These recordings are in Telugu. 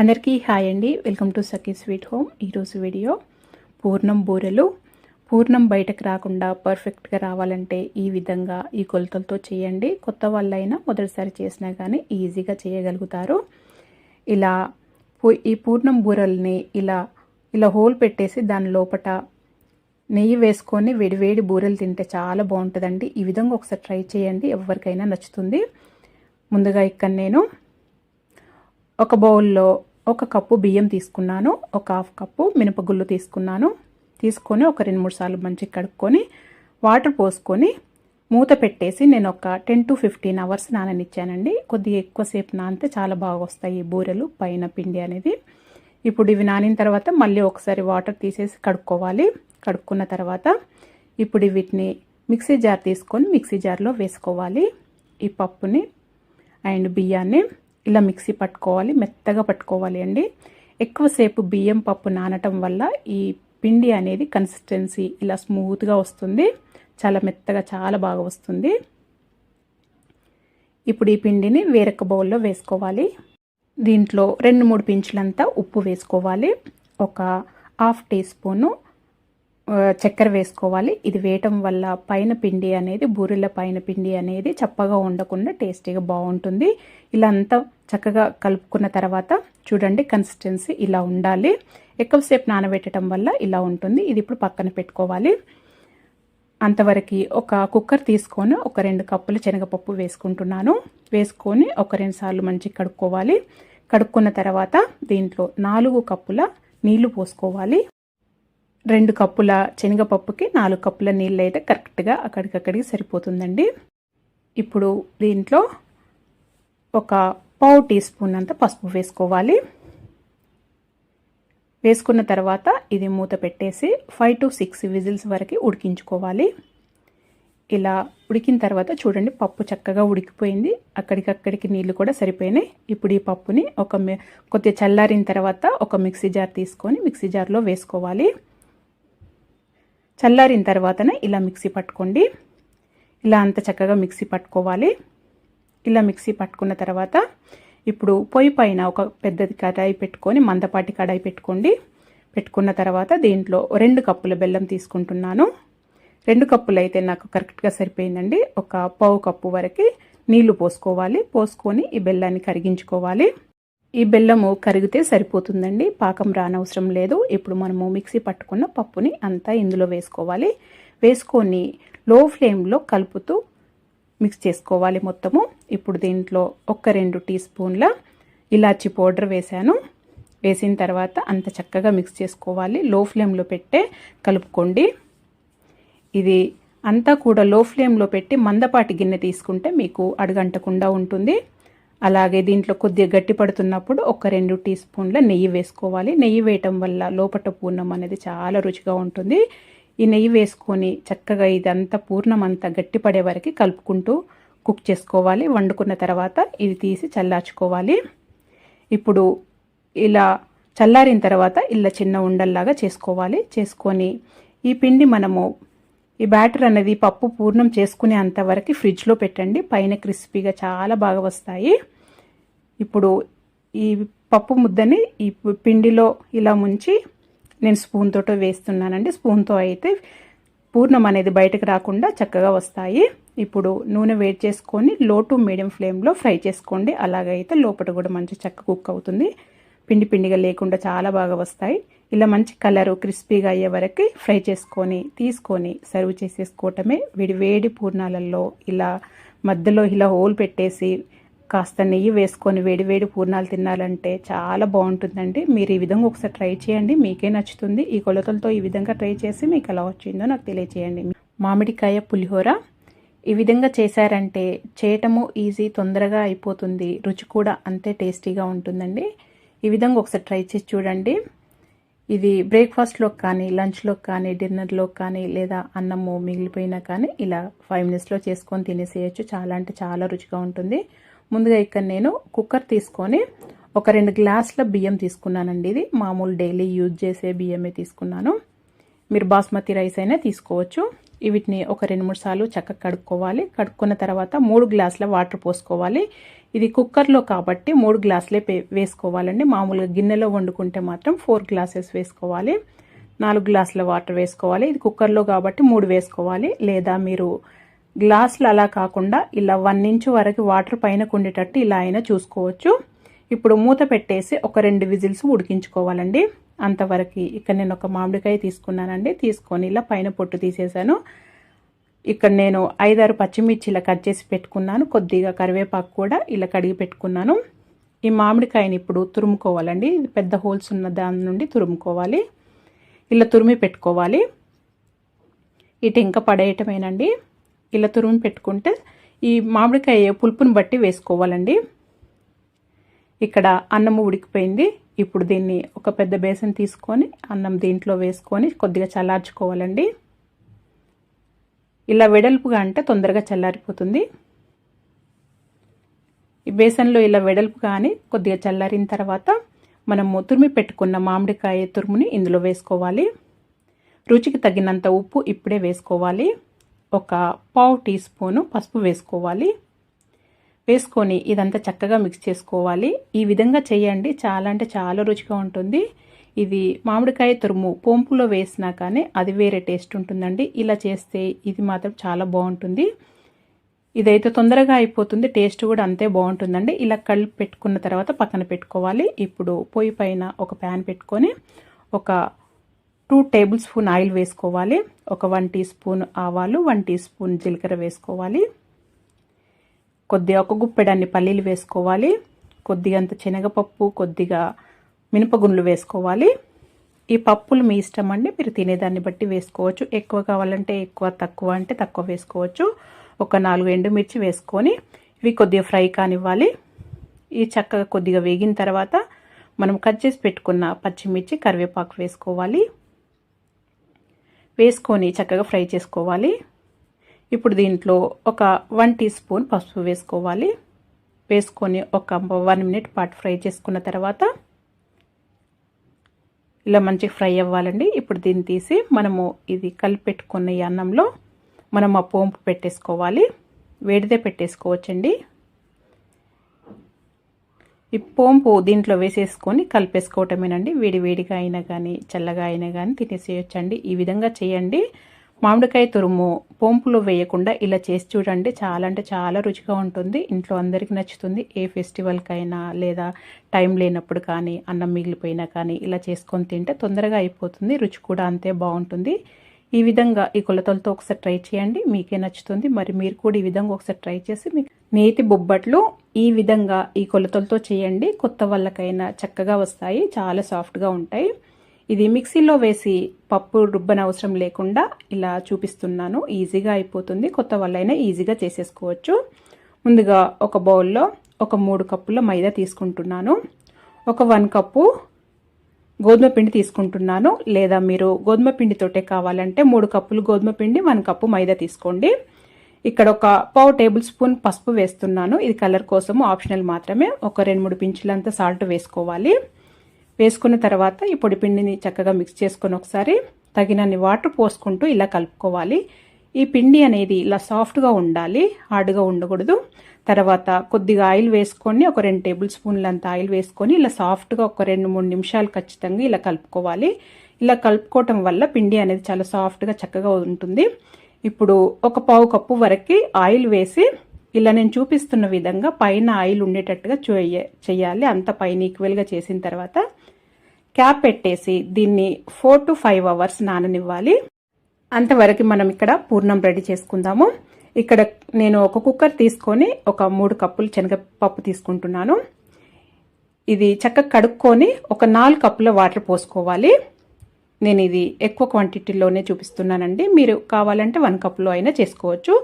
అందరికీ హాయ్ అండి. Welcome to Sakhi sweet home. ఈరోజు వీడియో పూర్ణం బూరెలు. పూర్ణం బయటకు రాకుండా పర్ఫెక్ట్గా రావాలంటే ఈ విధంగా ఈ కొలతలతో చేయండి. కొత్త వాళ్ళైనా మొదటిసారి చేసినా కానీ ఈజీగా చేయగలుగుతారు. ఇలా పూ- ఈ పూర్ణం బూరెల్ని ఇలా ఇలా హోల్ పెట్టేసి దాని లోపట నెయ్యి వేసుకొని వేడివేడి బూరెలు తింటే చాలా బాగుంటుందండి. ఈ విధంగా ఒకసారి ట్రై చేయండి. ఎవరికైనా నచ్చుతుంది. ముందుగా ఇక్కడ నేను ఒక బౌల్లో ఒక కప్పు బియ్యం తీసుకున్నాను ఒక హాఫ్ కప్పు మినపగుళ్ళు తీసుకున్నాను. తీసుకొని ఒక రెండు మూడు సార్లు మంచిగా కడుక్కొని వాటర్ పోసుకొని మూత పెట్టేసి నేను ఒక టెన్ టు ఫిఫ్టీన్ అవర్స్ నాననిచ్చానండి. కొద్దిగా ఎక్కువసేపు నానితే చాలా బాగా వస్తాయి ఈ బూరెలు పైన పిండి అనేది. ఇప్పుడు ఇవి నానిన తర్వాత మళ్ళీ ఒకసారి వాటర్ తీసేసి కడుక్కోవాలి. కడుక్కున్న తర్వాత ఇప్పుడు వీటిని మిక్సీ జార్ తీసుకొని మిక్సీ జార్లో వేసుకోవాలి. ఈ పప్పుని అండ్ బియ్యాన్ని ఇలా మిక్సీ పట్టుకోవాలి మెత్తగా పట్టుకోవాలి అండి. ఎక్కువసేపు బియ్యం పప్పు నానటం వల్ల ఈ పిండి అనేది కన్సిస్టెన్సీ ఇలా స్మూత్గా వస్తుంది. చాలా మెత్తగా చాలా బాగా వస్తుంది. ఇప్పుడు ఈ పిండిని వేరొక బౌల్లో వేసుకోవాలి. దీంట్లో రెండు మూడు పించులంతా ఉప్పు వేసుకోవాలి. ఒక హాఫ్ టీ స్పూను చక్కెర వేసుకోవాలి. ఇది వేయటం వల్ల పైన పిండి అనేది బూరెల పైన పిండి అనేది చప్పగా ఉండకుండా టేస్టీగా బాగుంటుంది. ఇలా అంతా చక్కగా కలుపుకున్న తర్వాత చూడండి కన్సిస్టెన్సీ ఇలా ఉండాలి. ఎక్కువసేపు నానబెట్టడం వల్ల ఇలా ఉంటుంది. ఇది ఇప్పుడు పక్కన పెట్టుకోవాలి. అంతవరకు ఒక కుక్కర్ తీసుకొని ఒక రెండు కప్పులు శనగపప్పు వేసుకుంటున్నాను. వేసుకొని ఒక రెండు సార్లు మంచిగా కడుక్కోవాలి. కడుక్కున్న తర్వాత దీంట్లో నాలుగు కప్పుల నీళ్ళు పోసుకోవాలి. రెండు కప్పుల శనగపప్పుకి నాలుగు కప్పుల నీళ్ళు అయితే కరెక్ట్గా అక్కడికక్కడికి సరిపోతుందండి. ఇప్పుడు దీంట్లో ఒక పావు టీ స్పూన్ అంత పసుపు వేసుకోవాలి. వేసుకున్న తర్వాత ఇది మూత పెట్టేసి ఫైవ్ టు సిక్స్ విజిల్స్ వరకు ఉడికించుకోవాలి. ఇలా ఉడికిన తర్వాత చూడండి పప్పు చక్కగా ఉడికిపోయింది. అక్కడికక్కడికి నీళ్ళు కూడా సరిపోయినాయి. ఇప్పుడు ఈ పప్పుని ఒక కొద్దిగా చల్లారిన తర్వాత ఒక మిక్సీ జార్ తీసుకొని మిక్సీ జార్లో వేసుకోవాలి. చల్లారిన తర్వాతనే ఇలా మిక్సీ పట్టుకోండి. ఇలా అంత చక్కగా మిక్సీ పట్టుకోవాలి. ఇలా మిక్సీ పట్టుకున్న తర్వాత ఇప్పుడు పొయ్యి పైన ఒక పెద్దది కడాయి పెట్టుకొని మందపాటి కడాయి పెట్టుకోండి. పెట్టుకున్న తర్వాత దీంట్లో రెండు కప్పుల బెల్లం తీసుకుంటున్నాను. రెండు కప్పులు అయితే నాకు కరెక్ట్గా సరిపోయిందండి. ఒక పావు కప్పు వరకు నీళ్ళు పోసుకోవాలి. పోసుకొని ఈ బెల్లాన్ని కరిగించుకోవాలి. ఈ బెల్లము కరిగితే సరిపోతుందండి. పాకం రానవసరం లేదు. ఇప్పుడు మనము మిక్సీ పట్టుకున్న పప్పుని అంతా ఇందులో వేసుకోవాలి. వేసుకొని లో ఫ్లేమ్లో కలుపుతూ మిక్స్ చేసుకోవాలి మొత్తము. ఇప్పుడు దీంట్లో ఒక రెండు టీ స్పూన్ల ఇలాచి పౌడర్ వేశాను. వేసిన తర్వాత అంత చక్కగా మిక్స్ చేసుకోవాలి. లో ఫ్లేమ్లో పెట్టే కలుపుకోండి. ఇది అంతా కూడా లో ఫ్లేమ్లో పెట్టి మందపాటి గిన్నె తీసుకుంటే మీకు అడుగంటకుండా ఉంటుంది. అలాగే దీంట్లో కొద్దిగా గట్టి పడుతున్నప్పుడు ఒక రెండు టీ స్పూన్ల నెయ్యి వేసుకోవాలి. నెయ్యి వేయటం వల్ల లోపట పూర్ణం అనేది చాలా రుచిగా ఉంటుంది. ఈ నెయ్యి వేసుకొని చక్కగా ఇదంతా పూర్ణం గట్టిపడే గట్టి పడే వరకు కలుపుకుంటూ కుక్ చేసుకోవాలి. వండుకున్న తర్వాత ఇది తీసి చల్లార్చుకోవాలి. ఇప్పుడు ఇలా చల్లారిన తర్వాత ఇలా చిన్న ఉండల్లాగా చేసుకోవాలి. చేసుకొని ఈ పిండి మనము ఈ బ్యాటర్ అనేది పప్పు పూర్ణం చేసుకునే అంతవరకు ఫ్రిడ్జ్లో పెట్టండి. పైన క్రిస్పీగా చాలా బాగా వస్తాయి. ఇప్పుడు ఈ పప్పు ముద్దని ఈ పిండిలో ఇలా ముంచి నేను స్పూన్ వేస్తున్నానండి. స్పూన్తో అయితే పూర్ణం అనేది బయటకు రాకుండా చక్కగా వస్తాయి. ఇప్పుడు నూనె వేడి చేసుకొని లో టు మీడియం ఫ్లేమ్లో ఫ్రై చేసుకోండి. అలాగైతే లోపల కూడా మంచి చక్క కుక్ అవుతుంది. పిండి పిండిగా లేకుండా చాలా బాగా వస్తాయి. ఇలా మంచి కలరు క్రిస్పీగా అయ్యే వరకు ఫ్రై చేసుకొని తీసుకొని సర్వ్ చేసేసుకోవటమే వేడి వేడి పూర్ణాలలో ఇలా మధ్యలో ఇలా హోల్ పెట్టేసి కాస్త నెయ్యి వేసుకొని వేడివేడి పూర్ణాలు తినాలంటే చాలా బాగుంటుందండి. మీరు ఈ విధంగా ఒకసారి ట్రై చేయండి. మీకే నచ్చుతుంది. ఈ కొలతలతో ఈ విధంగా ట్రై చేసి మీకు ఎలా వచ్చిందో నాకు తెలియచేయండి. మామిడికాయ పులిహోర. ఈ విధంగా చేశారంటే చేయటము ఈజీ తొందరగా అయిపోతుంది. రుచి కూడా అంతే టేస్టీగా ఉంటుందండి. ఈ విధంగా ఒకసారి ట్రై చేసి చూడండి. ఇది బ్రేక్ఫాస్ట్లో కానీ లంచ్లో కానీ డిన్నర్లో కానీ లేదా అన్నము మిగిలిపోయినా కానీ ఇలా ఫైవ్ మినిట్స్లో చేసుకొని తినేసేయచ్చు. చాలా అంటే చాలా రుచిగా ఉంటుంది. ముందుగా ఇక్కడ నేను కుక్కర్ తీసుకొని ఒక రెండు గ్లాసుల బియ్యం తీసుకున్నానండి ఇది. మామూలు డైలీ యూజ్ చేసే బియ్యమే తీసుకున్నాను. మీరు బాస్మతి రైస్ అయినా తీసుకోవచ్చు. వీటిని ఒక రెండు మూడు సార్లు చక్కగా కడుక్కోవాలి. కడుక్కున్న తర్వాత మూడు గ్లాసుల వాటర్ పోసుకోవాలి. ఇది కుక్కర్లో కాబట్టి మూడు గ్లాసులే వేసుకోవాలండి. మామూలుగా గిన్నెలో వండుకుంటే మాత్రం ఫోర్ గ్లాసెస్ వేసుకోవాలి. నాలుగు గ్లాసుల వాటర్ వేసుకోవాలి. ఇది కుక్కర్లో కాబట్టి మూడు వేసుకోవాలి. లేదా మీరు గ్లాసులు అలా కాకుండా ఇలా వన్ ఇంచు వరకు వాటర్ పైన కుండేటట్టు ఇలా అయినా చూసుకోవచ్చు. ఇప్పుడు మూత పెట్టేసి ఒక రెండు విజిల్స్ ఉడికించుకోవాలండి. అంతవరకు ఇక్కడ నేను ఒక మామిడికాయ తీసుకున్నానండి. తీసుకొని ఇలా పైన పొట్టు తీసేసాను ఇక్కడ నేను ఐదారు పచ్చిమిర్చి ఇలా కట్ చేసి పెట్టుకున్నాను. కొద్దిగా కరివేపాకు కూడా ఇలా కడిగి పెట్టుకున్నాను. ఈ మామిడికాయని ఇప్పుడు తురుముకోవాలండి. పెద్ద హోల్స్ ఉన్న దాని నుండి తురుముకోవాలి. ఇలా తురిమి పెట్టుకోవాలి. ఇటు ఇంకా పడేయటమేనండి. ఇలా తురుము పెట్టుకుంటే ఈ మామిడికాయ పులుపుని బట్టి వేసుకోవాలండి. ఇక్కడ అన్నము ఉడికిపోయింది. ఇప్పుడు దీన్ని ఒక పెద్ద బేసన్ తీసుకొని అన్నం దీంట్లో వేసుకొని కొద్దిగా చల్లార్చుకోవాలండి. ఇలా వెడల్పుగా అంటే తొందరగా చల్లారిపోతుంది. ఈ బేసన్లో ఇలా వెడల్పు కానీ కొద్దిగా చల్లారిన తర్వాత మనము తురిమి పెట్టుకున్న మామిడికాయ తురుముని ఇందులో వేసుకోవాలి. రుచికి తగినంత ఉప్పు ఇప్పుడే వేసుకోవాలి. ఒక పావు టీ స్పూను పసుపు వేసుకోవాలి. వేసుకొని ఇదంతా చక్కగా మిక్స్ చేసుకోవాలి. ఈ విధంగా చేయండి. చాలా అంటే చాలా రుచిగా ఉంటుంది. ఇది మామిడికాయ తురుము పోంపులో వేసినా కానీ అది వేరే టేస్ట్ ఉంటుందండి. ఇలా చేస్తే ఇది మాత్రం చాలా బాగుంటుంది. ఇదైతే తొందరగా అయిపోతుంది. టేస్ట్ కూడా అంతే బాగుంటుందండి. ఇలా కళ్ళు పెట్టుకున్న తర్వాత పక్కన పెట్టుకోవాలి. ఇప్పుడు పొయ్యి పైన ఒక ప్యాన్ పెట్టుకొని ఒక టూ టేబుల్ స్పూన్ ఆయిల్ వేసుకోవాలి. ఒక వన్ టీ స్పూన్ ఆవాలు వన్ టీ స్పూన్ జీలకర్ర వేసుకోవాలి. కొద్దిగా ఒక గుప్పెడాన్ని పల్లీలు వేసుకోవాలి. కొద్దిగా అంత శనగపప్పు కొద్దిగా మినపగుండ్లు వేసుకోవాలి. ఈ పప్పులు మీ ఇష్టం అండి మీరు తినేదాన్ని బట్టి వేసుకోవచ్చు. ఎక్కువ కావాలంటే ఎక్కువ తక్కువ అంటే తక్కువ వేసుకోవచ్చు. ఒక నాలుగు ఎండుమిర్చి వేసుకొని ఇవి కొద్దిగా ఫ్రై కానివ్వాలి. ఈ చక్కగా కొద్దిగా వేగిన తర్వాత మనం కట్ చేసి పెట్టుకున్న పచ్చిమిర్చి కరివేపాకు వేసుకోవాలి. వేసుకొని చక్కగా ఫ్రై చేసుకోవాలి. ఇప్పుడు దీంట్లో ఒక వన్ టీ స్పూన్ పసుపు వేసుకోవాలి. వేసుకొని ఒక వన్ మినిట్ పాటు ఫ్రై చేసుకున్న తర్వాత ఇలా మంచిగా ఫ్రై అవ్వాలండి. ఇప్పుడు దీన్ని తీసి మనము ఇది కలిపెట్టుకున్న ఈ అన్నంలో మనం ఆ పోంపు పెట్టేసుకోవాలి. వేడిదే పెట్టేసుకోవచ్చండి. ఈ పోంపు దీంట్లో వేసేసుకొని కలిపేసుకోవటమేనండి. వేడి వేడిగా అయినా కానీ చల్లగా అయినా కానీ తినేసేయొచ్చండి. ఈ విధంగా చేయండి. మామిడికాయ తురుము పోంపులో వేయకుండా ఇలా చేసి చూడండి. చాలా అంటే చాలా రుచిగా ఉంటుంది. ఇంట్లో అందరికీ నచ్చుతుంది. ఏ ఫెస్టివల్కైనా లేదా టైం లేనప్పుడు కానీ అన్నం మిగిలిపోయినా కానీ ఇలా చేసుకొని తింటే తొందరగా అయిపోతుంది. రుచి కూడా అంతే బాగుంటుంది. ఈ విధంగా ఈ కొలతలతో ఒకసారి ట్రై చేయండి. మీకే నచ్చుతుంది. మరి మీరు కూడా ఈ విధంగా ఒకసారి ట్రై చేసి మీకు నేతి బొబ్బట్లు ఈ విధంగా ఈ కొలతలతో చేయండి. కొత్త వాళ్ళకైనా చక్కగా వస్తాయి. చాలా సాఫ్ట్గా ఉంటాయి. ఇది మిక్సీలో వేసి పప్పు రుబ్బన అవసరం లేకుండా ఇలా చూపిస్తున్నాను. ఈజీగా అయిపోతుంది. కొత్త వాళ్ళైనా ఈజీగా చేసేసుకోవచ్చు. ముందుగా ఒక బౌల్లో ఒక మూడు కప్పుల మైదా తీసుకుంటున్నాను. ఒక వన్ కప్పు గోధుమ పిండి తీసుకుంటున్నాను. లేదా మీరు గోధుమ పిండితోటే కావాలంటే మూడు కప్పులు గోధుమ పిండి వన్ కప్పు మైదా తీసుకోండి. ఇక్కడ ఒక పావు టేబుల్ స్పూన్ పసుపు వేస్తున్నాను. ఇది కలర్ కోసము ఆప్షనల్ మాత్రమే. ఒక రెండు మూడు పించులంతా సాల్ట్ వేసుకోవాలి. వేసుకున్న తర్వాత ఈ పొడి పిండిని చక్కగా మిక్స్ చేసుకొని ఒకసారి తగినన్ని వాటర్ పోసుకుంటూ ఇలా కలుపుకోవాలి. ఈ పిండి అనేది ఇలా సాఫ్ట్గా ఉండాలి హార్డ్గా ఉండకూడదు. తర్వాత కొద్దిగా ఆయిల్ వేసుకొని ఒక రెండు టేబుల్ స్పూన్లంత ఆయిల్ వేసుకొని ఇలా సాఫ్ట్గా ఒక రెండు మూడు నిమిషాలు ఖచ్చితంగా ఇలా కలుపుకోవాలి. ఇలా కలుపుకోవటం వల్ల పిండి అనేది చాలా సాఫ్ట్గా చక్కగా ఉంటుంది. ఇప్పుడు ఒక పావు కప్పు వరకు ఆయిల్ వేసి ఇలా నేను చూపిస్తున్న విధంగా పైన ఆయిల్ ఉండేటట్టుగా చేయాలి. అంత పైన ఈక్వల్గా చేసిన తర్వాత క్యాప్ పెట్టేసి దీన్ని ఫోర్ టు ఫైవ్ అవర్స్ నాననివ్వాలి. అంతవరకు మనం ఇక్కడ పూర్ణం రెడీ చేసుకుందాము. ఇక్కడ నేను ఒక కుక్కర్ తీసుకొని ఒక మూడు కప్పులు శనగపప్పు తీసుకుంటున్నాను. ఇది చక్కగా కడుక్కొని ఒక నాలుగు కప్పుల వాటర్ పోసుకోవాలి. నేను ఇది ఎక్కువ క్వాంటిటీలోనే చూపిస్తున్నానండి. మీరు కావాలంటే వన్ కప్లో అయినా చేసుకోవచ్చు.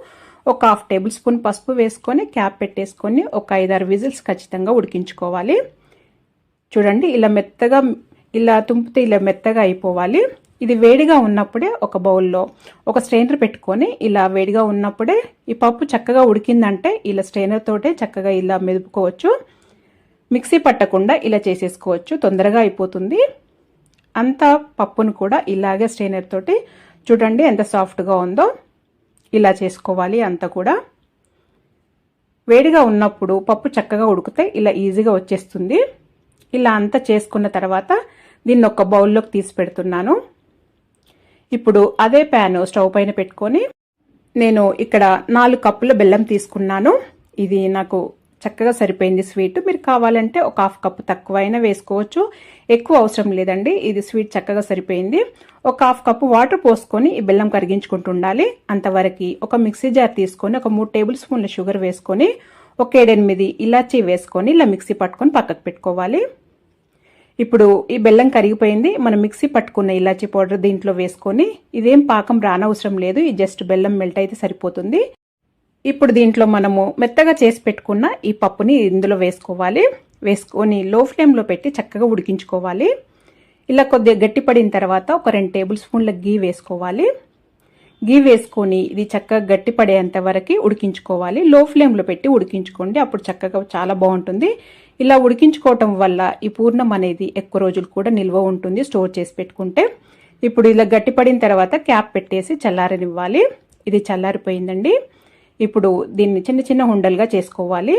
ఒక హాఫ్ టేబుల్ స్పూన్ పసుపు వేసుకొని క్యాప్ పెట్టేసుకొని ఒక ఐదారు విజిల్స్ ఖచ్చితంగా ఉడికించుకోవాలి. చూడండి ఇలా మెత్తగా ఇలా తుంపితే ఇలా మెత్తగా అయిపోవాలి. ఇది వేడిగా ఉన్నప్పుడే ఒక బౌల్లో ఒక స్ట్రెయినర్ పెట్టుకొని ఇలా వేడిగా ఉన్నప్పుడే ఈ పప్పు చక్కగా ఉడికిందంటే ఇలా స్ట్రెయినర్ తోటే చక్కగా ఇలా మెదుపుకోవచ్చు. మిక్సీ పట్టకుండా ఇలా చేసేసుకోవచ్చు. తొందరగా అయిపోతుంది. అంత పప్పును కూడా ఇలాగే స్ట్రెయినర్ తోటి చూడండి ఎంత సాఫ్ట్గా ఉందో. ఇలా చేసుకోవాలి అంతా కూడా. వేడిగా ఉన్నప్పుడు పప్పు చక్కగా ఉడికితే ఇలా ఈజీగా వచ్చేస్తుంది. ఇలా అంతా చేసుకున్న తర్వాత దీన్ని ఒక బౌల్లోకి తీసి పెడుతున్నాను. ఇప్పుడు అదే ప్యాన్ స్టవ్ పైన పెట్టుకొని నేను ఇక్కడ నాలుగు కప్పుల బెల్లం తీసుకున్నాను. ఇది నాకు చక్కగా సరిపోయింది స్వీట్. మీరు కావాలంటే ఒక హాఫ్ కప్ తక్కువైనా వేసుకోవచ్చు. ఎక్కువ అవసరం లేదండి. ఇది స్వీట్ చక్కగా సరిపోయింది. ఒక హాఫ్ కప్పు వాటర్ పోసుకొని ఈ బెల్లం కరిగించుకుంటూ ఉండాలి అంతవరకు ఒక మిక్సీ జార్ తీసుకొని ఒక మూడు టేబుల్ స్పూన్ల షుగర్ వేసుకొని ఒక ఏడెనిమిది ఇలాచీ వేసుకొని ఇలా మిక్సీ పట్టుకొని పక్కకు పెట్టుకోవాలి. ఇప్పుడు ఈ బెల్లం కరిగిపోయింది. మనం మిక్సీ పట్టుకున్న ఇలాచీ పౌడర్ దీంట్లో వేసుకొని ఇదేం పాకం రానవసరం లేదు. ఈ జస్ట్ బెల్లం మెల్ట్ అయితే సరిపోతుంది. ఇప్పుడు దీంట్లో మనము మెత్తగా చేసి పెట్టుకున్న ఈ పప్పుని ఇందులో వేసుకోవాలి. వేసుకొని లో ఫ్లేమ్లో పెట్టి చక్కగా ఉడికించుకోవాలి. ఇలా కొద్దిగా గట్టిపడిన తర్వాత ఒక రెండు టేబుల్ స్పూన్ల గీ వేసుకోవాలి. గీ వేసుకొని ఇది చక్కగా గట్టిపడేంత వరకు ఉడికించుకోవాలి. లో ఫ్లేమ్లో పెట్టి ఉడికించుకోండి. అప్పుడు చక్కగా చాలా బాగుంటుంది. ఇలా ఉడికించుకోవటం వల్ల ఈ పూర్ణం అనేది ఎక్కువ రోజులు కూడా నిల్వ ఉంటుంది స్టోర్ చేసి పెట్టుకుంటే. ఇప్పుడు ఇలా గట్టిపడిన తర్వాత క్యాప్ పెట్టేసి చల్లారనివ్వాలి. ఇది చల్లారిపోయిందండి. ఇప్పుడు దీన్ని చిన్న చిన్న ఉండలుగా చేసుకోవాలి.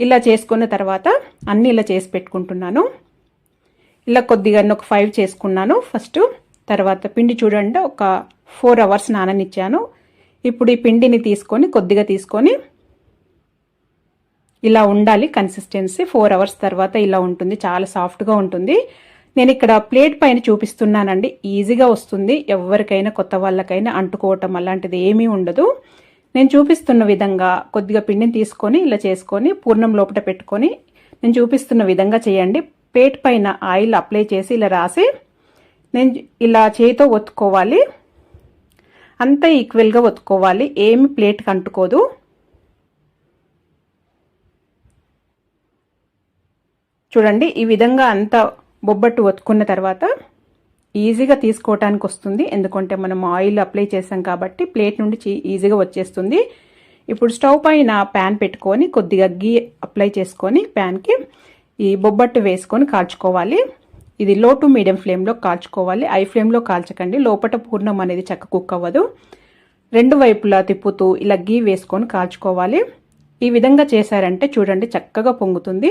ఇలా చేసుకున్న తర్వాత అన్నీ ఇలా చేసి పెట్టుకుంటున్నాను. ఇలా కొద్దిగా ఒక ఫైవ్ చేసుకున్నాను ఫస్ట్ తర్వాత పిండి చూడండి ఒక ఫోర్ అవర్స్ నాననిచ్చాను. ఇప్పుడు ఈ పిండిని తీసుకొని కొద్దిగా తీసుకొని ఇలా ఉండాలి కన్సిస్టెన్సీ ఫోర్ అవర్స్ తర్వాత ఇలా ఉంటుంది చాలా సాఫ్ట్గా ఉంటుంది. నేను ఇక్కడ ప్లేట్ పైన చూపిస్తున్నానండి. ఈజీగా వస్తుంది. ఎవరికైనా కొత్త వాళ్ళకైనా అంటుకోవటం అలాంటిది ఏమీ ఉండదు. నేను చూపిస్తున్న విధంగా కొద్దిగా పిండిని తీసుకొని ఇలా చేసుకొని పూర్ణం లోపల పెట్టుకొని నేను చూపిస్తున్న విధంగా చేయండి. ప్లేట్ పైన ఆయిల్ అప్లై చేసి ఇలా రాసి నేను ఇలా చేతితో ఒత్తుకోవాలి. అంతా ఈక్వల్గా ఒత్తుకోవాలి. ఏమి ప్లేట్కి అంటుకోదు. చూడండి ఈ విధంగా అంతా బొబ్బట్టు ఒత్తుకున్న తర్వాత ఈజీగా తీసుకోవటానికి వస్తుంది. ఎందుకంటే మనం ఆయిల్ అప్లై చేసాం కాబట్టి ప్లేట్ నుండి ఈజీగా వచ్చేస్తుంది. ఇప్పుడు స్టవ్ పైన ప్యాన్ పెట్టుకొని కొద్దిగా గీ అప్లై చేసుకొని ప్యాన్కి ఈ బొబ్బట్టు వేసుకొని కాల్చుకోవాలి. ఇది లో టు మీడియం ఫ్లేమ్లో కాల్చుకోవాలి. ఐ ఫ్లేమ్లో కాల్చకండి. లోపల పూర్ణం అనేది చక్క కుక్ అవ్వదు. రెండు వైపులా తిప్పుతూ ఇలా గీ వేసుకొని కాల్చుకోవాలి. ఈ విధంగా చేశారంటే చూడండి చక్కగా పొంగుతుంది.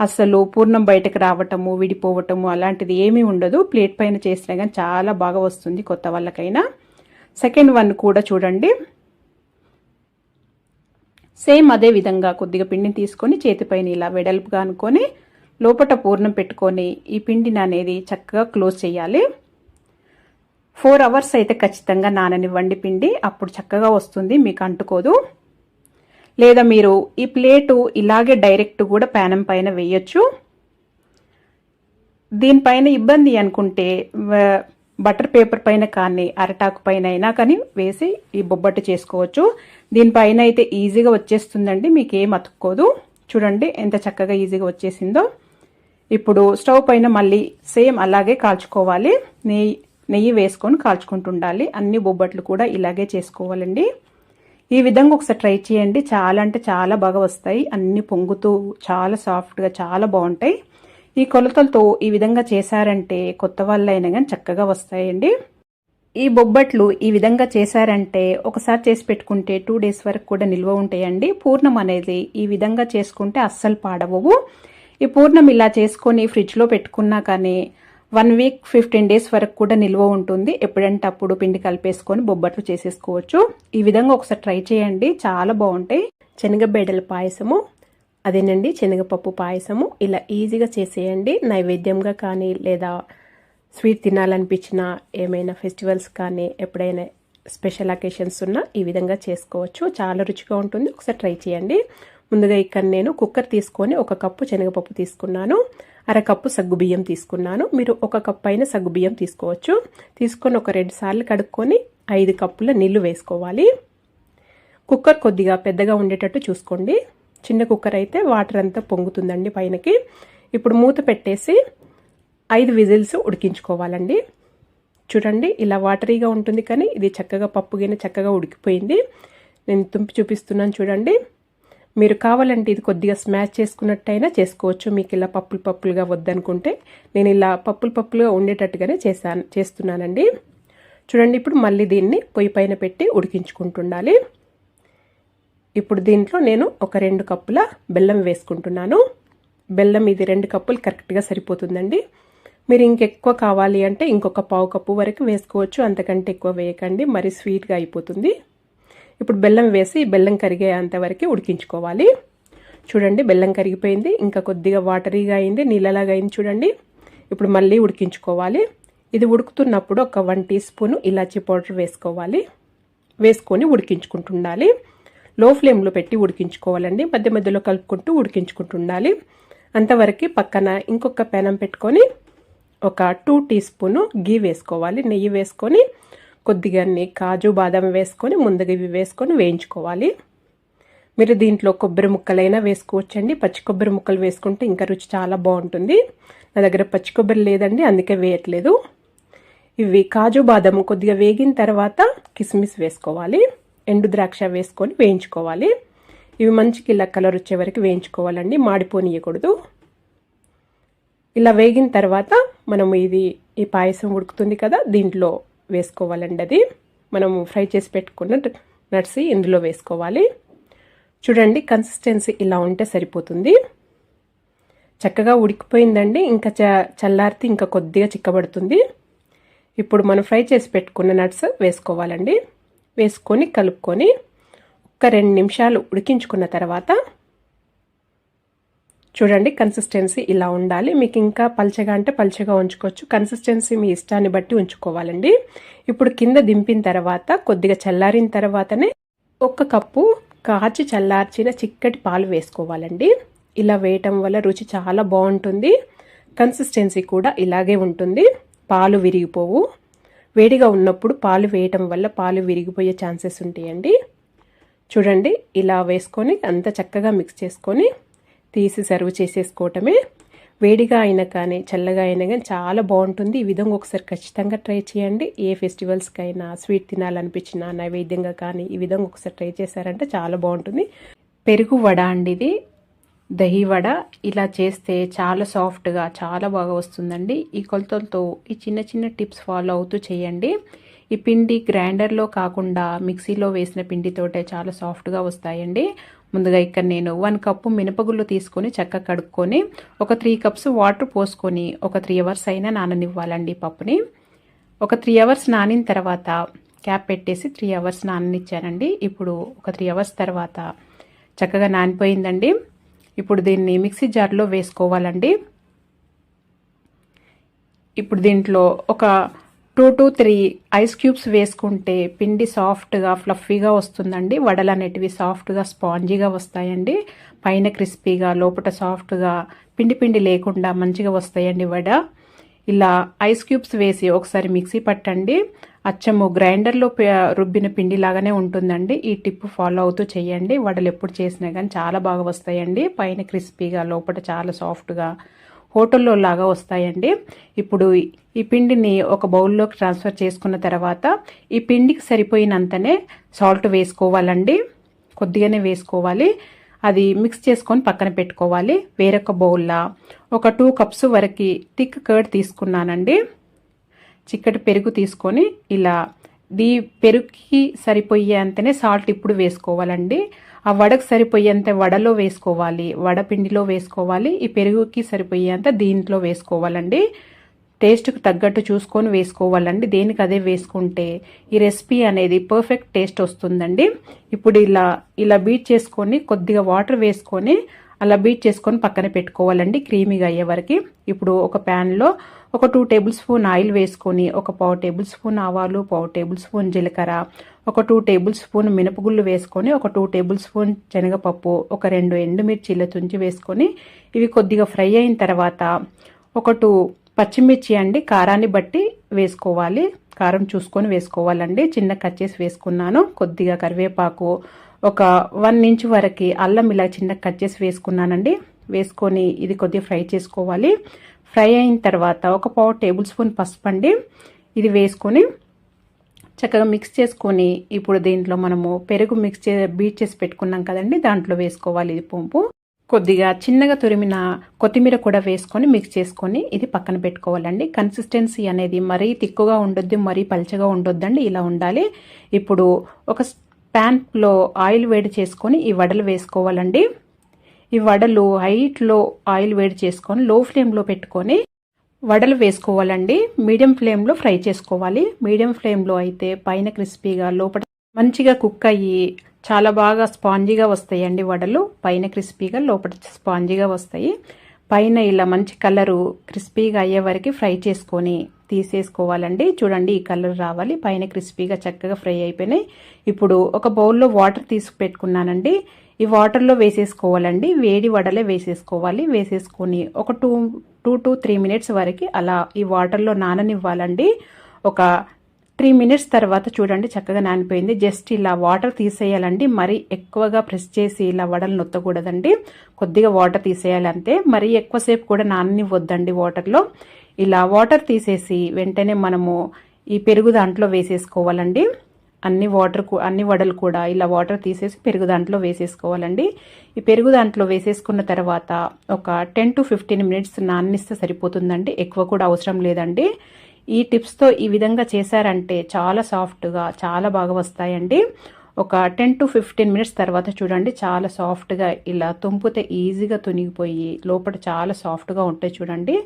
అస్సలు పూర్ణం బయటకు రావటము విడిపోవటము అలాంటిది ఏమీ ఉండదు. ప్లేట్ పైన చేసినా కానీ చాలా బాగా వస్తుంది కొత్త వాళ్ళకైనా. సెకండ్ వన్ కూడా చూడండి. సేమ్ అదే విధంగా కొద్దిగా పిండిని తీసుకొని చేతిపైన ఇలా వెడల్పుగా అనుకొని లోపల పూర్ణం పెట్టుకొని ఈ పిండిని అనేది చక్కగా క్లోజ్ చేయాలి. ఫోర్ అవర్స్ అయితే ఖచ్చితంగా నాననివ్వండి పిండి. అప్పుడు చక్కగా వస్తుంది. మీకు అంటుకోదు. లేదా మీరు ఈ ప్లేటు ఇలాగే డైరెక్ట్ కూడా ప్యానం పైన వేయచ్చు. దీనిపైన ఇబ్బంది అనుకుంటే బటర్ పేపర్ పైన కానీ అరటాకు పైన అయినా కానీ వేసి ఈ బొబ్బట్టు చేసుకోవచ్చు. దీనిపైన అయితే ఈజీగా వచ్చేస్తుందండి మీకు ఏం అతుక్కోదు. చూడండి ఎంత చక్కగా ఈజీగా వచ్చేసిందో. ఇప్పుడు స్టవ్ పైన మళ్ళీ సేమ్ అలాగే కాల్చుకోవాలి. నెయ్యి నెయ్యి వేసుకొని కాల్చుకుంటుండాలి. అన్ని బొబ్బట్లు కూడా ఇలాగే చేసుకోవాలండి. ఈ విధంగా ఒకసారి ట్రై చేయండి. చాలా అంటే చాలా బాగా వస్తాయి. అన్ని పొంగుతూ చాలా సాఫ్ట్గా చాలా బాగుంటాయి. ఈ కొలతలతో ఈ విధంగా చేశారంటే కొత్త వాళ్ళైనా కానీ చక్కగా వస్తాయండి. ఈ బొబ్బట్లు ఈ విధంగా చేశారంటే ఒకసారి చేసి పెట్టుకుంటే టూ డేస్ వరకు కూడా నిల్వ ఉంటాయండి. పూర్ణం అనేది ఈ విధంగా చేసుకుంటే అస్సలు పాడవవు. ఈ పూర్ణం ఇలా చేసుకొని ఫ్రిడ్జ్లో పెట్టుకున్నా కానీ వన్ వీక్ ఫిఫ్టీన్ డేస్ వరకు కూడా నిల్వ ఉంటుంది. ఎప్పుడంటే అప్పుడు పిండి కలిపేసుకొని బొబ్బట్లు చేసేసుకోవచ్చు. ఈ విధంగా ఒకసారి ట్రై చేయండి. చాలా బాగుంటాయి. శనగబేడల పాయసము అదేనండి శనగపప్పు పాయసము. ఇలా ఈజీగా చేసేయండి. నైవేద్యంగా కానీ లేదా స్వీట్ తినాలనిపించిన ఏమైనా ఫెస్టివల్స్ కానీ ఎప్పుడైనా స్పెషల్ అకేషన్స్ ఉన్నా ఈ విధంగా చేసుకోవచ్చు. చాలా రుచిగా ఉంటుంది. ఒకసారి ట్రై చేయండి. ముందుగా ఇక్కడ నేను కుక్కర్ తీసుకొని ఒక కప్పు శనగపప్పు తీసుకున్నాను. అరకప్పు సగ్గుబియ్యం తీసుకున్నాను. మీరు ఒక కప్పు అయిన సగ్గుబియ్యం తీసుకోవచ్చు. తీసుకొని ఒక రెండు సార్లు కడుక్కొని ఐదు కప్పుల నీళ్ళు వేసుకోవాలి. కుక్కర్ కొద్దిగా పెద్దగా ఉండేటట్టు చూసుకోండి. చిన్న కుక్కర్ అయితే వాటర్ అంతా పొంగుతుందండి పైనకి. ఇప్పుడు మూత పెట్టేసి ఐదు విజిల్స్ ఉడికించుకోవాలండి. చూడండి ఇలా వాటరీగా ఉంటుంది కానీ ఇది చక్కగా పప్పు గిన్నె చక్కగా ఉడికిపోయింది. నేను తుంపి చూపిస్తున్నాను చూడండి. మీరు కావాలంటే ఇది కొద్దిగా స్మాష్ చేసుకున్నట్టయినా చేసుకోవచ్చు. మీకు ఇలా పప్పులు పప్పులుగా వద్దనుకుంటే నేను ఇలా పప్పులు పప్పులుగా ఉండేటట్టుగానే చేశాను చేస్తున్నానండి. చూడండి ఇప్పుడు మళ్ళీ దీన్ని పొయ్యి పైన పెట్టి ఉడికించుకుంటుండాలి. ఇప్పుడు దీంట్లో నేను ఒక రెండు కప్పుల బెల్లం వేసుకుంటున్నాను. బెల్లం ఇది రెండు కప్పులు కరెక్ట్గా సరిపోతుందండి. మీరు ఇంకెక్కువ కావాలి అంటే ఇంకొక పావు కప్పు వరకు వేసుకోవచ్చు. అంతకంటే ఎక్కువ వేయకండి. మరి స్వీట్గా అయిపోతుంది. ఇప్పుడు బెల్లం వేసి బెల్లం కరిగేంత వరకు ఉడికించుకోవాలి. చూడండి బెల్లం కరిగిపోయింది. ఇంకా కొద్దిగా వాటరీగా అయింది నీళ్ళలాగా అయింది చూడండి. ఇప్పుడు మళ్ళీ ఉడికించుకోవాలి. ఇది ఉడుకుతున్నప్పుడు ఒక వన్ టీ స్పూన్ ఇలాచీ పౌడర్ వేసుకోవాలి. వేసుకొని ఉడికించుకుంటుండాలి. లో ఫ్లేమ్లో పెట్టి ఉడికించుకోవాలండి. మధ్య మధ్యలో కలుపుకుంటూ ఉడికించుకుంటుండాలి. అంతవరకు పక్కన ఇంకొక పెనం పెట్టుకొని ఒక టూ టీ స్పూను గీ వేసుకోవాలి. నెయ్యి వేసుకొని కొద్దిగా కాజు బాదం వేసుకొని ముందుగా ఇవి వేసుకొని వేయించుకోవాలి. మీరు దీంట్లో కొబ్బరి ముక్కలైనా వేసుకోవచ్చండి. పచ్చి కొబ్బరి ముక్కలు వేసుకుంటే ఇంకా రుచి చాలా బాగుంటుంది. నా దగ్గర పచ్చి కొబ్బరి లేదండి అందుకే వేయట్లేదు. ఇవి కాజు బాదం కొద్దిగా వేగిన తర్వాత కిస్మిస్ వేసుకోవాలి. ఎండు ద్రాక్ష వేసుకొని వేయించుకోవాలి. ఇవి మంచికి ఇలా కలర్ వచ్చే వరకు వేయించుకోవాలండి మాడిపోనియకూడదు. ఇలా వేగిన తర్వాత మనం ఇది ఈ పాయసం ఉడుకుతుంది కదా దీంట్లో వేసుకోవాలండి అది మనము ఫ్రై చేసి పెట్టుకున్న నట్స్ ఇందులో వేసుకోవాలి. చూడండి కన్సిస్టెన్సీ ఇలా ఉంటే సరిపోతుంది. చక్కగా ఉడికిపోయిందండి. ఇంకా చ చల్లారితే ఇంకా కొద్దిగా చిక్కబడుతుంది. ఇప్పుడు మనం ఫ్రై చేసి పెట్టుకున్న నట్స్ వేసుకోవాలండి. వేసుకొని కలుపుకొని ఒక రెండు నిమిషాలు ఉడికించుకున్న తర్వాత చూడండి కన్సిస్టెన్సీ ఇలా ఉండాలి. మీకు ఇంకా పల్చగా అంటే పల్చగా ఉంచుకోవచ్చు. కన్సిస్టెన్సీ మీ ఇష్టాన్ని బట్టి ఉంచుకోవాలండి. ఇప్పుడు కింద దింపిన తర్వాత కొద్దిగా చల్లారిన తర్వాతనే ఒక కప్పు కాచి చల్లార్చిన చిక్కటి పాలు వేసుకోవాలండి. ఇలా వేయటం వల్ల రుచి చాలా బాగుంటుంది. కన్సిస్టెన్సీ కూడా ఇలాగే ఉంటుంది. పాలు విరిగిపోవు. వేడిగా ఉన్నప్పుడు పాలు వేయటం వల్ల పాలు విరిగిపోయే ఛాన్సెస్ ఉంటాయండి. చూడండి ఇలా వేసుకొని అంత చక్కగా మిక్స్ చేసుకొని తీసి సర్వ్ చేసేసుకోవటమే వేడిగా అయినా కానీ చల్లగా అయినా కానీ చాలా బాగుంటుంది. ఈ విధంగా ఒకసారి ఖచ్చితంగా ట్రై చేయండి. ఏ ఫెస్టివల్స్కైనా స్వీట్ తినాలనిపించినా నైవేద్యంగా కానీ ఈ విధంగా ఒకసారి ట్రై చేశారంటే చాలా బాగుంటుంది. పెరుగు వడ అండి ఇది. దహి వడ ఇలా చేస్తే చాలా సాఫ్ట్గా చాలా బాగా వస్తుందండి. ఈ కొలతలతో ఈ చిన్న చిన్న టిప్స్ ఫాలో అవుతూ చేయండి. ఈ పిండి గ్రైండర్లో కాకుండా మిక్సీలో వేసిన పిండితోటే చాలా సాఫ్ట్గా వస్తాయండి. ముందుగా ఇక్కడ నేను వన్ కప్పు మినపగుళ్ళు తీసుకొని చక్కగా కడుక్కొని ఒక త్రీ కప్స్ వాటర్ పోసుకొని ఒక త్రీ అవర్స్ అయినా నాననివ్వాలండి పప్పుని. ఒక త్రీ అవర్స్ నానిన తర్వాత క్యాప్ పెట్టేసి త్రీ అవర్స్ నాననిచ్చానండి. ఇప్పుడు ఒక త్రీ అవర్స్ తర్వాత చక్కగా నానిపోయిందండి. ఇప్పుడు దీన్ని మిక్సీ జార్లో వేసుకోవాలండి. ఇప్పుడు దీంట్లో ఒక two to three ice cubes వేసుకుంటే పిండి సాఫ్ట్గా ఫ్లఫీగా వస్తుందండి. వడలు అనేటివి సాఫ్ట్గా స్పాంజీగా వస్తాయండి. పైన క్రిస్పీగా లోపల సాఫ్ట్గా పిండి పిండి లేకుండా మంచిగా వస్తాయండి వడ. ఇలా ఐస్ క్యూబ్స్ వేసి ఒకసారి మిక్సీ పట్టండి. అచ్చము గ్రైండర్లో రుబ్బిన పిండి లాగానే ఉంటుందండి. ఈ టిప్ ఫాలో అవుతూ చేయండి. వడలు ఎప్పుడు చేసినా కానీ చాలా బాగా వస్తాయండి. పైన క్రిస్పీగా లోపల చాలా సాఫ్ట్గా హోటల్లో లాగా వస్తాయండి. ఇప్పుడు ఈ పిండిని ఒక బౌల్లోకి ట్రాన్స్ఫర్ చేసుకున్న తర్వాత ఈ పిండికి సరిపోయినంతనే సాల్ట్ వేసుకోవాలండి. కొద్దిగానే వేసుకోవాలి. అది మిక్స్ చేసుకొని పక్కన పెట్టుకోవాలి. వేరొక బౌల్లో. ఒక టూ కప్స్ వరకు థిక్ కర్డ్ తీసుకున్నానండి. చిక్కటి పెరుగు తీసుకొని ఇలా దీ పెరుగుకి సరిపోయేంతనే సాల్ట్ ఇప్పుడు వేసుకోవాలండి. ఆ వడకు సరిపోయేంత వడలో వేసుకోవాలి. వడ పిండిలో వేసుకోవాలి. ఈ పెరుగుకి సరిపోయేంత దీంట్లో వేసుకోవాలండి. టేస్ట్కి తగ్గట్టు చూసుకొని వేసుకోవాలండి. దేనికి అదే వేసుకుంటే ఈ రెసిపీ అనేది పర్ఫెక్ట్ టేస్ట్ వస్తుందండి. ఇప్పుడు ఇలా ఇలా బీట్ చేసుకొని కొద్దిగా వాటర్ వేసుకొని అలా బీట్ చేసుకొని పక్కన పెట్టుకోవాలండి. క్రీమీగా అయ్యే వరకు. ఇప్పుడు ఒక ప్యాన్లో ఒక టూ టేబుల్ స్పూన్ ఆయిల్ వేసుకొని ఒక పావు టేబుల్ స్పూన్ ఆవాలు పావు టేబుల్ స్పూన్ జీలకర్ర ఒక టూ టేబుల్ స్పూన్ మినపగుళ్ళు వేసుకొని ఒక టూ టేబుల్ స్పూన్ శనగపప్పు ఒక రెండు ఎండుమిర్చిల తుంచి వేసుకొని ఇవి కొద్దిగా ఫ్రై అయిన తర్వాత ఒక టూ పచ్చిమిర్చి అండి కారాన్ని బట్టి వేసుకోవాలి. కారం చూసుకొని వేసుకోవాలండి. చిన్న కట్ చేసి వేసుకున్నాను. కొద్దిగా కరివేపాకు ఒక వన్ ఇంచ్ వరకు అల్లం ఇలా చిన్న కట్ చేసి వేసుకున్నానండి. వేసుకొని ఇది కొద్దిగా ఫ్రై చేసుకోవాలి. ఫ్రై అయిన తర్వాత ఒక పావు టేబుల్ స్పూన్ పసుపు అండి. ఇది వేసుకొని చక్కగా మిక్స్ చేసుకొని ఇప్పుడు దీంట్లో మనము పెరుగు మిక్స్ చే బీట్ చేసి పెట్టుకున్నాం కదండి దాంట్లో వేసుకోవాలి ఇది పంపు. కొద్దిగా చిన్నగా తురిమిన కొత్తిమీర కూడా వేసుకొని మిక్స్ చేసుకొని ఇది పక్కన పెట్టుకోవాలండి. కన్సిస్టెన్సీ అనేది మరీ తిక్కుగా ఉండొద్దు మరీ పలచగా ఉండొద్దండి ఇలా ఉండాలి. ఇప్పుడు ఒక ప్యాన్లో ఆయిల్ వేడి చేసుకొని ఈ వడలు వేసుకోవాలండి. ఈ వడలు హైట్లో ఆయిల్ వేడి చేసుకొని లో ఫ్లేమ్లో పెట్టుకొని వడలు వేసుకోవాలండి. మీడియం ఫ్లేమ్లో ఫ్రై చేసుకోవాలి. మీడియం ఫ్లేమ్లో అయితే పైన క్రిస్పీగా లోపల మంచిగా కుక్ అయ్యి చాలా బాగా స్పాంజీగా వస్తాయండి వడలు. పైన క్రిస్పీగా లోపల స్పాంజీగా వస్తాయి. పైన ఇలా మంచి కలరు క్రిస్పీగా అయ్యే వరకు ఫ్రై చేసుకొని తీసేసుకోవాలండి. చూడండి ఈ కలర్ రావాలి. పైన క్రిస్పీగా చక్కగా ఫ్రై అయిపోయినాయి. ఇప్పుడు ఒక బౌల్లో వాటర్ తీసి పెట్టుకున్నానండి. ఈ వాటర్లో వేసేసుకోవాలండి. వేడి వడలే వేసేసుకోవాలి. వేసేసుకొని ఒక two two to three minutes వరకు అలా ఈ వాటర్లో నాననివ్వాలండి. ఒక త్రీ మినిట్స్ తర్వాత చూడండి చక్కగా నానిపోయింది. జస్ట్ ఇలా వాటర్ తీసేయాలండి. మరీ ఎక్కువగా ప్రెస్ చేసి ఇలా వడలు నొత్తకూడదండి. కొద్దిగా వాటర్ తీసేయాలి అంతే. మరీ ఎక్కువసేపు కూడా నాననివ్వద్దండి వాటర్లో ఇలా వాటర్ తీసేసి వెంటనే మనము ఈ పెరుగు దాంట్లో వేసేసుకోవాలండి. అన్ని వాటర్ అన్ని వడలు కూడా ఇలా వాటర్ తీసేసి పెరుగు దాంట్లో వేసేసుకోవాలండి. ఈ పెరుగు దాంట్లో వేసేసుకున్న తర్వాత ఒక టెన్ టు ఫిఫ్టీన్ మినిట్స్ నాన్నిస్తే సరిపోతుందండి. ఎక్కువ కూడా అవసరం లేదండి. ఈ టిప్స్తో ఈ విధంగా చేశారంటే చాలా సాఫ్ట్గా చాలా బాగా వస్తాయండి. ఒక టెన్ టు ఫిఫ్టీన్ మినిట్స్ తర్వాత చూడండి చాలా సాఫ్ట్గా ఇలా తుంపితే ఈజీగా తునిగిపోయి లోపల చాలా సాఫ్ట్గా ఉంటాయి చూడండి.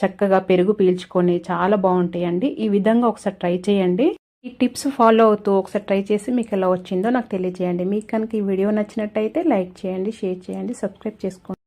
చక్కగా పెరుగు పీల్చుకొని చాలా బాగుంటాయండి. ఈ విధంగా ఒకసారి ట్రై చేయండి. ఈ టిప్స్ ఫాలో అవుతూ ఒకసారి ట్రై చేసి మీకు ఎలా వచ్చిందో నాకు తెలియజేయండి. మీకు కనుక ఈ వీడియో నచ్చినట్టయితే లైక్ చేయండి షేర్ చేయండి సబ్స్క్రైబ్ చేసుకోండి.